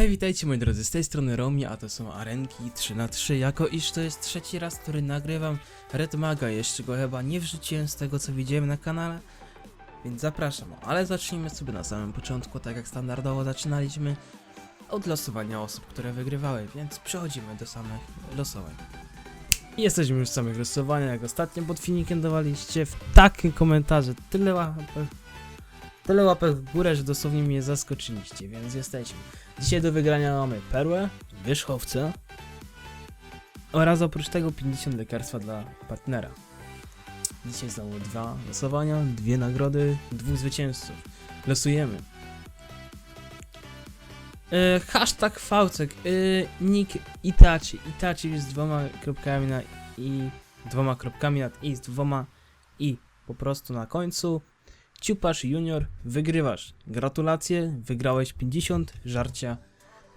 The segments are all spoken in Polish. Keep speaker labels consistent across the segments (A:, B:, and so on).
A: Hej, witajcie moi drodzy, z tej strony Romi, a to są arenki 3 na 3 jako iż to jest trzeci raz, który nagrywam Red Maga, jeszcze go chyba nie wrzuciłem z tego co widziałem na kanale, więc zapraszam, ale zacznijmy sobie na samym początku, tak jak standardowo zaczynaliśmy, od losowania osób, które wygrywały, więc przechodzimy do samych losowań. Jesteśmy już w samych losowaniach, jak ostatnio pod filmikiem dawaliście w takim komentarze, tyle łapek, tyle łapek w górę, że dosłownie mnie zaskoczyliście, więc jesteśmy. Dzisiaj do wygrania mamy perłę, wierzchowca oraz oprócz tego 50 lekarstwa dla partnera. Dzisiaj znowu dwa losowania, dwie nagrody, dwóch zwycięzców. Losujemy. E, hashtag Faucek, e, nick Itachi, Itachi z dwoma kropkami na i, dwoma kropkami nad i, z dwoma i po prostu na końcu. Ciupasz Junior, wygrywasz. Gratulacje, wygrałeś 50 żarcia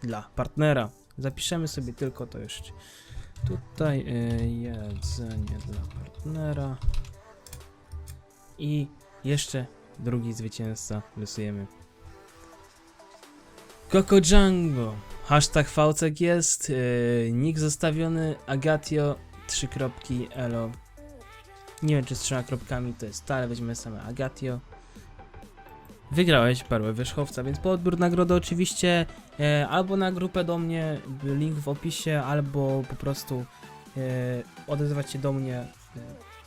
A: dla partnera. Zapiszemy sobie tylko to jeszcze. Tutaj y, jedzenie dla partnera. I jeszcze drugi zwycięzca losujemy. Coco Django. Hashtag Faucek jest. Yy, nick zostawiony. Agatio. Trzy kropki. Elo. Nie wiem czy z trzema kropkami to jest ale weźmiemy same Agatio. Wygrałeś perłę wierzchowca, więc po odbiór nagrody oczywiście e, albo na grupę do mnie, link w opisie, albo po prostu e, odezwać się do mnie e,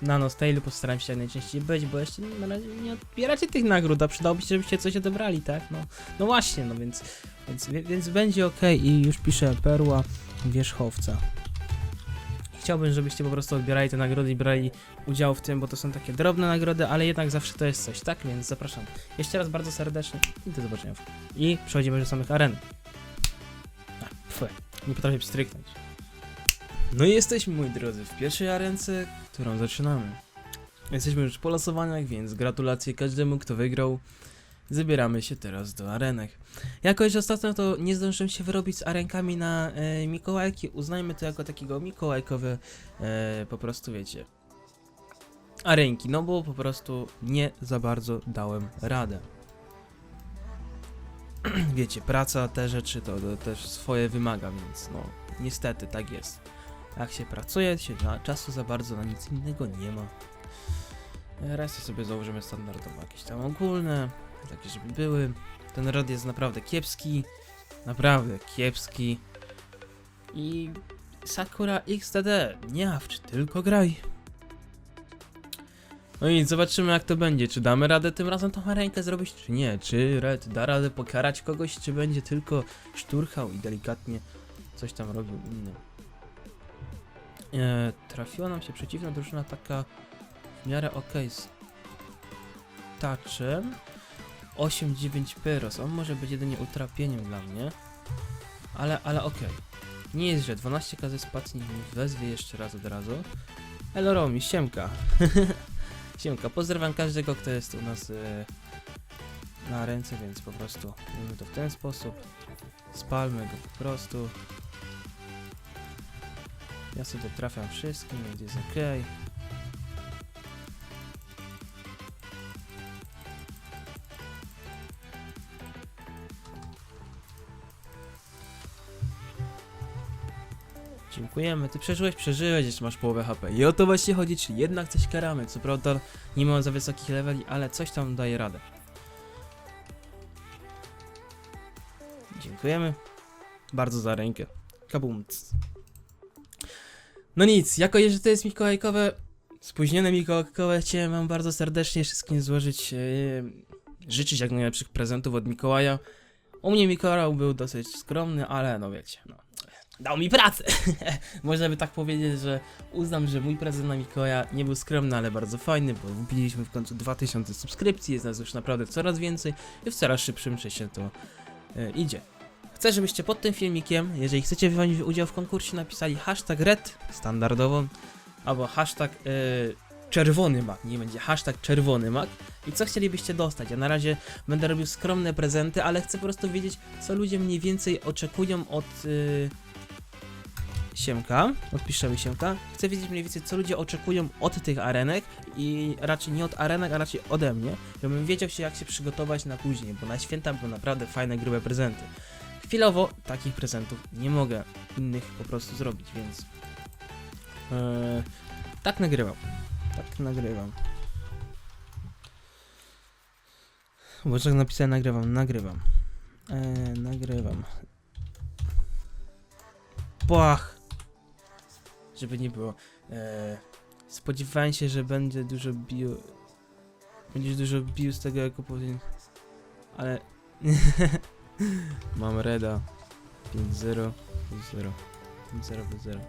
A: na Nostailu, postaram się jak najczęściej być, bo jeszcze na razie nie odbieracie tych nagród, a przydałoby się, żebyście coś odebrali, tak? No, no właśnie, no więc, więc, więc będzie ok i już piszę perła wierzchowca. Chciałbym, żebyście po prostu odbierali te nagrody i brali udział w tym, bo to są takie drobne nagrody, ale jednak zawsze to jest coś, tak? Więc zapraszam. Jeszcze raz bardzo serdecznie i do zobaczenia. I przechodzimy do samych aren. A, fue, nie potrafię pstryknąć. No i jesteśmy, moi drodzy, w pierwszej arence, którą zaczynamy. Jesteśmy już po losowaniach, więc gratulacje każdemu, kto wygrał. Zabieramy się teraz do arenek. Jako że ostatnio to nie zdążyłem się wyrobić z arenkami na e, Mikołajki, uznajmy to jako takiego mikołajkowe, e, po prostu wiecie, arenki, no bo po prostu nie za bardzo dałem radę. Wiecie, praca, te rzeczy to, to też swoje wymaga, więc no niestety tak jest. Jak się pracuje, się na czasu za bardzo na nic innego nie ma. E, Resztę sobie założymy standardowo jakieś tam ogólne, takie żeby były. Ten rad jest naprawdę kiepski, naprawdę kiepski. I Sakura XTD, nie awcz, tylko graj. No i zobaczymy jak to będzie, czy damy radę tym razem tą rękę zrobić, czy nie, czy Red da radę pokarać kogoś, czy będzie tylko szturchał i delikatnie coś tam robił innym. E, trafiła nam się przeciwna drużyna taka w miarę ok z touchem. 8-9 pyros, on może być jedynie utrapieniem dla mnie, ale, ale okej. Nie jest źle, 12k ze spacji, wezwie jeszcze raz od razu. Elo Romi, siemka. siemka, pozdrawiam każdego, kto jest u nas e, na ręce, więc po prostu robimy to w ten sposób. Spalmy go po prostu. Ja sobie trafiam wszystkim, więc jest ok. Dziękujemy, ty przeżyłeś, przeżyłeś, jeszcze masz połowę HP. I o to właśnie chodzi, czyli jednak coś karamy. Co prawda nie mam za wysokich leveli, ale coś tam daje radę. Dziękujemy. Bardzo za rękę. Kabumc. No nic, jako że to jest mikołajkowe, spóźnione mikołajkowe, chciałem wam bardzo serdecznie wszystkim złożyć, yy, życzyć jak najlepszych prezentów od Mikołaja. U mnie Mikołaj był dosyć skromny, ale no wiecie, no. Dał mi pracę! Można by tak powiedzieć, że uznam, że mój prezent na Mikołaja nie był skromny, ale bardzo fajny, bo wbiliśmy w końcu 2000 subskrypcji, jest nas już naprawdę coraz więcej i w coraz szybszym czasie to e, idzie. Chcę, żebyście pod tym filmikiem, jeżeli chcecie wziąć udział w konkursie, napisali hashtag red standardowo, albo hashtag e, czerwony mak, nie będzie hashtag czerwony mak i co chcielibyście dostać. Ja na razie będę robił skromne prezenty, ale chcę po prostu wiedzieć, co ludzie mniej więcej oczekują od... e, Siemka, odpiszemy Siemka. Chcę wiedzieć mniej więcej, co ludzie oczekują od tych arenek i raczej nie od arenek, a raczej ode mnie, żebym wiedział się, jak się przygotować na później, bo na święta były naprawdę fajne, grube prezenty. chwilowo takich prezentów nie mogę innych po prostu zrobić, więc e, tak nagrywam. Tak nagrywam. Boże, jak napisałem nagrywam, nagrywam. E, nagrywam. Błach! Żeby nie było. E, spodziewałem się, że będzie dużo bił. Będziesz dużo bił z tego jako powinien. Ale. Mam reda. 5-0 plus 0. 5-0 plus 0.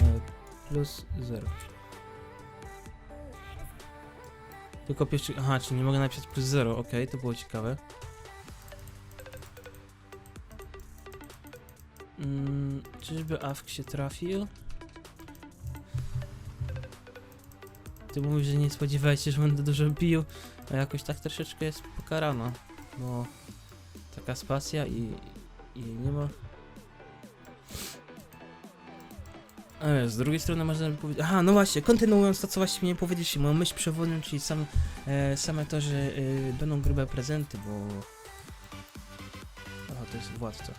A: E, plus 0. Tylko pierwszy. Aha, czyli nie mogę napisać plus 0. Okej, to było ciekawe. Mm, czyżby Awk się trafił? Ty mówisz, że nie spodziewałeś się, że będę dużo bił, a jakoś tak troszeczkę jest pokarana, bo taka spacja i, i nie ma... Ale z drugiej strony można by powiedzieć... Aha, no właśnie, kontynuując to, co właśnie miałem powiedzieć, moją myśl przewodnią, czyli sam, e, same to, że e, będą grube prezenty, bo... Aha, to jest władca.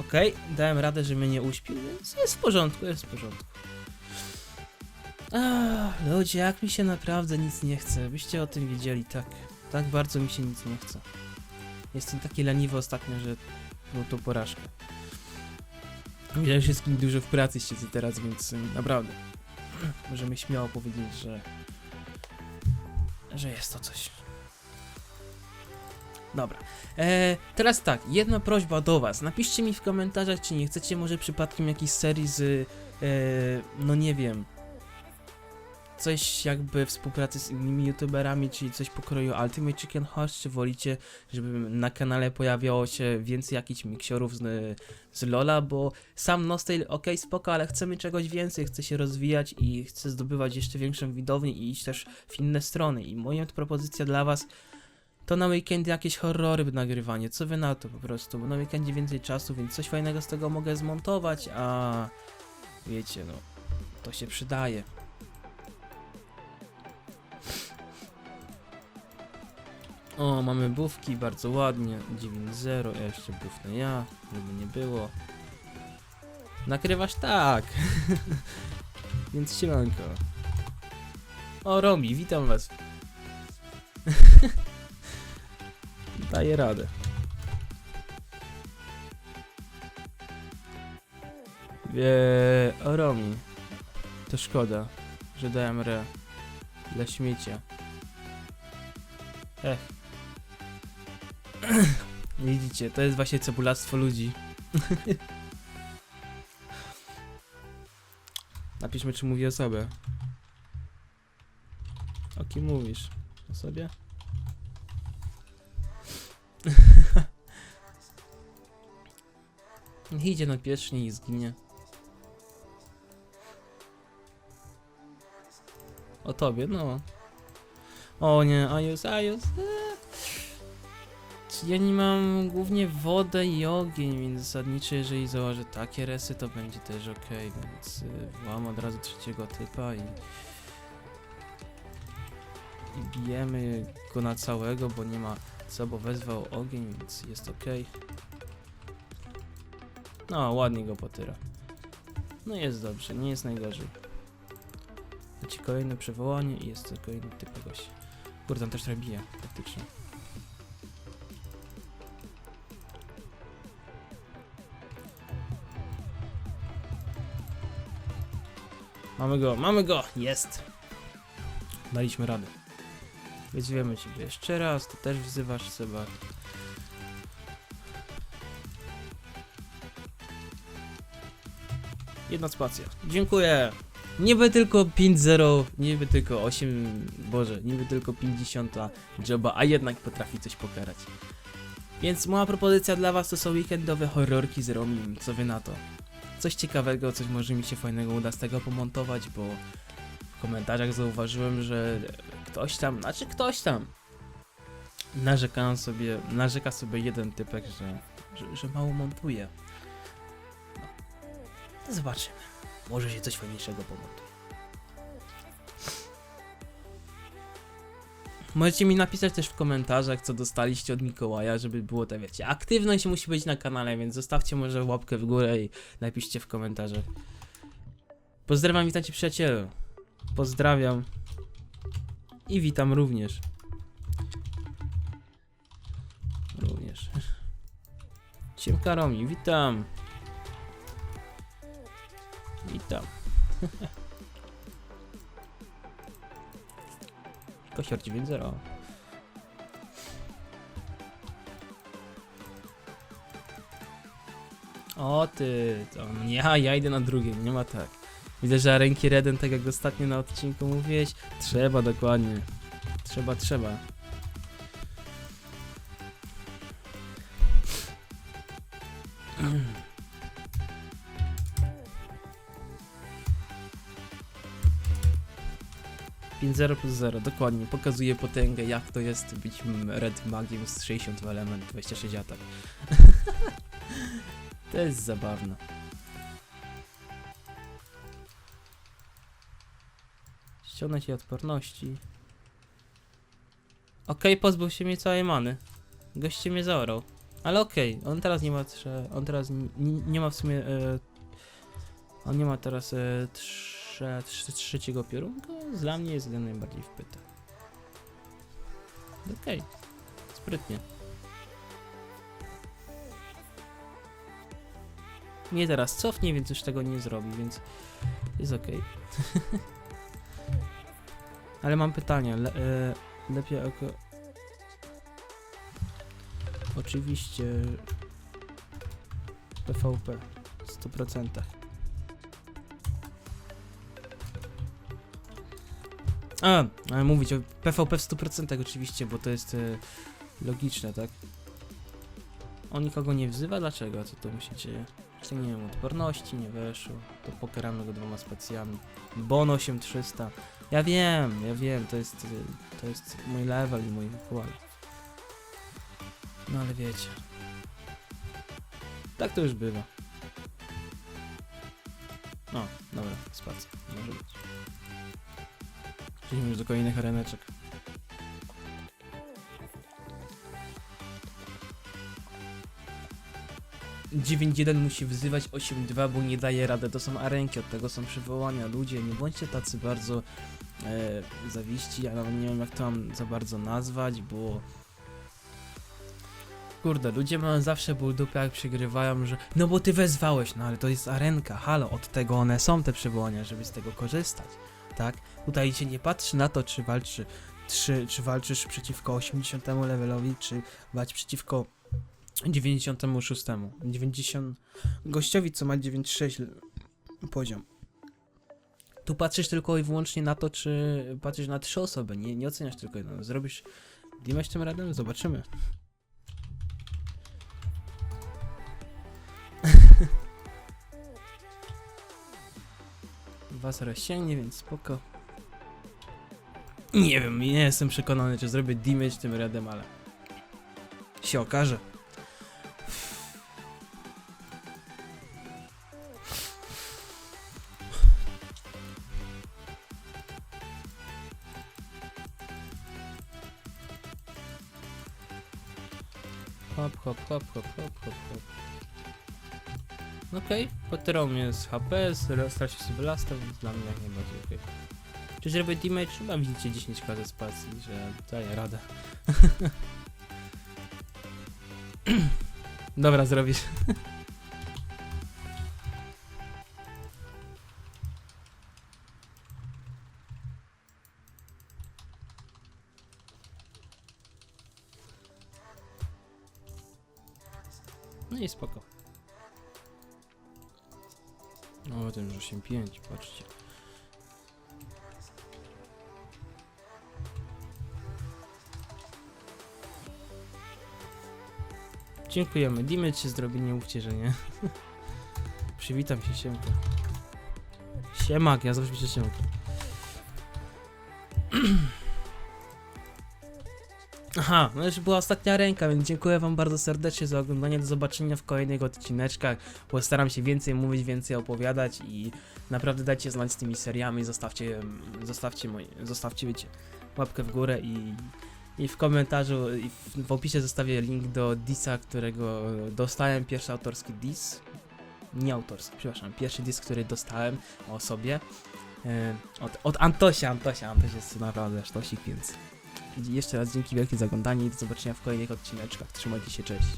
A: Okej, dałem radę, że mnie nie uśpił, więc jest w porządku, jest w porządku. Ach, ludzie, jak mi się naprawdę nic nie chce, byście o tym wiedzieli, tak. Tak bardzo mi się nic nie chce. Jestem taki leniwy ostatnio, że było to porażka. Widziałem wszystkim dużo w pracy siedzę teraz, więc naprawdę. Możemy śmiało powiedzieć, że... że jest to coś. Dobra. E, teraz tak, jedna prośba do was. Napiszcie mi w komentarzach, czy nie chcecie może przypadkiem jakiejś serii z, e, no nie wiem, coś jakby współpracy z innymi youtuberami, czyli coś pokroju Ultimate Chicken Horse, czy wolicie, żeby na kanale pojawiało się więcej jakichś miksiorów z, z Lola, bo sam Nostale, ok, spoko, ale chcemy czegoś więcej, chcę się rozwijać i chcę zdobywać jeszcze większą widownię i iść też w inne strony i moja propozycja dla was to na weekendy jakieś horrory nagrywanie, co wy na to po prostu, bo na weekendzie więcej czasu, więc coś fajnego z tego mogę zmontować, a wiecie, no, to się przydaje. O, mamy bufki, bardzo ładnie, 9-0, ja jeszcze bufnę ja, żeby nie było. Nakrywasz tak, więc siemanko. O, Romi, witam was. Daję radę. Eee, o Romi. To szkoda, że dałem re. Dla śmiecia. Ech. Widzicie, to jest właśnie cebulactwo ludzi. Napiszmy, czy mówi o sobie. O kim mówisz? O sobie? Idzie na pierśnie i zginie. O tobie, no. O nie, Ajus, Ajus. eee. Ja nie mam głównie wodę i ogień, więc zasadniczo jeżeli założę takie resy, to będzie też ok, więc y, wołam od razu trzeciego typa i... I bijemy go na całego, bo nie ma co, bo wezwał ogień, więc jest ok. No, ładnie go potyra. No jest dobrze, nie jest najgorzej. Leci kolejne przywołanie i jest kolejny typ gości. Kurde, on też trochę bije, faktycznie. Mamy go, mamy go! Jest! Daliśmy radę. Wyzwiemy ciebie jeszcze raz, ty też wzywasz Seba. Jedna spacja. Dziękuję! Niby tylko 5-0, niby tylko 8, boże, niby tylko 50 joba, a jednak potrafi coś pokarać. Więc moja propozycja dla was to są weekendowe horrorki z Romim, co wy na to? Coś ciekawego, coś może mi się fajnego uda z tego pomontować, bo w komentarzach zauważyłem, że ktoś tam, znaczy ktoś tam narzeka sobie, narzeka sobie jeden typek, że, że, że mało montuje. No. Zobaczymy. Może się coś fajniejszego pomontuje. Możecie mi napisać też w komentarzach, co dostaliście od Mikołaja, żeby było to, wiecie, aktywność musi być na kanale, więc zostawcie może łapkę w górę i napiszcie w komentarzach. Pozdrawiam, witajcie przyjacielu. Pozdrawiam. I witam również. Również. Siemka Romi, witam. Witam. Kosior 9.0. O ty, to ja, ja idę na drugie, nie ma tak. Widzę, że ręki Reden, tak jak ostatnio na odcinku mówiłeś, trzeba dokładnie. Trzeba, trzeba. Pięć 0 plus 0, dokładnie. Pokazuje potęgę, jak to jest być Red Magiem z 60 w element, 26 atak. to jest zabawne. Ściągnąć jej odporności. Okej, pozbył się mnie całej many. Goście mnie zaorał. Ale okej, on teraz nie ma trze... On teraz nie, ma w sumie... E, on nie ma teraz e, trze, trze, trzeciego piorunka. Dla mnie jest jeden najbardziej wpyta. Okej. Sprytnie. Nie teraz cofnie, więc już tego nie zrobi, więc jest okej. Ale mam pytanie. Le, e, lepiej oko... Oczywiście PvP w 100%. A, ale mówić o PvP w 100% oczywiście, bo to jest e, logiczne, tak? On nikogo nie wzywa? Dlaczego? Co to mu się dzieje? Ściągniemy odporności, nie weszło. To pokaramy go dwoma specjami. Bon 8300. Ja wiem, ja wiem, to jest, to jest mój level i mój wkład. No ale wiecie. Tak to już bywa. No, dobra, spacja. Może być. Przejdźmy już do kolejnych areneczek. Dziewięć jeden musi wzywać 8-2, bo nie daje rady. To są arenki, od tego są przywołania. Ludzie, nie bądźcie tacy bardzo e, zawiści. Ja nawet nie wiem, jak to mam za bardzo nazwać, bo. Kurde, ludzie mają zawsze ból dupy, jak przegrywają, że no bo ty wezwałeś, no ale to jest arenka, halo, od tego one są te przywołania, żeby z tego korzystać, tak? Tutaj się nie patrzy na to, czy walczy, czy, czy walczysz przeciwko 80 levelowi, czy walcz przeciwko 96. 90 gościowi, co ma 96 le- poziom. Tu patrzysz tylko i wyłącznie na to, czy patrzysz na trzy osoby, nie, nie oceniasz tylko jedną. Zrobisz Dimash tym razem? Zobaczymy. Was rozsięgnie, więc spoko. Nie wiem, nie jestem przekonany, czy zrobię damage tym radem, ale się okaże. Okay. mnie z HP, stracił sobie lasta, więc dla mnie jak najbardziej okej. Czy zrobię damage? Chyba widzicie 10k ze spacji, że daję radę. Dobra, zrobisz. No i spoko. O, ten już 8.5, patrzcie. Dziękujemy. Damage się zrobi, nie mówcie, że nie. Przywitam się, siemka. Siemak, ja zawsze się siemka. Aha, no już była ostatnia ręka, więc dziękuję wam bardzo serdecznie za oglądanie. Do zobaczenia w kolejnych odcineczkach. Postaram się więcej mówić, więcej opowiadać i naprawdę dajcie znać z tymi seriami. Zostawcie, zostawcie moje, zostawcie, wiecie, łapkę w górę i, i w komentarzu, i w, w opisie zostawię link do disa, którego dostałem, pierwszy autorski dis. Nie autorski, przepraszam, pierwszy dis, który dostałem o sobie. E, od, od Antosia, Antosia, Antoś jest naprawdę sztosik, więc jeszcze raz dzięki wielkie za oglądanie i do zobaczenia w kolejnych odcineczkach. Trzymajcie się, cześć.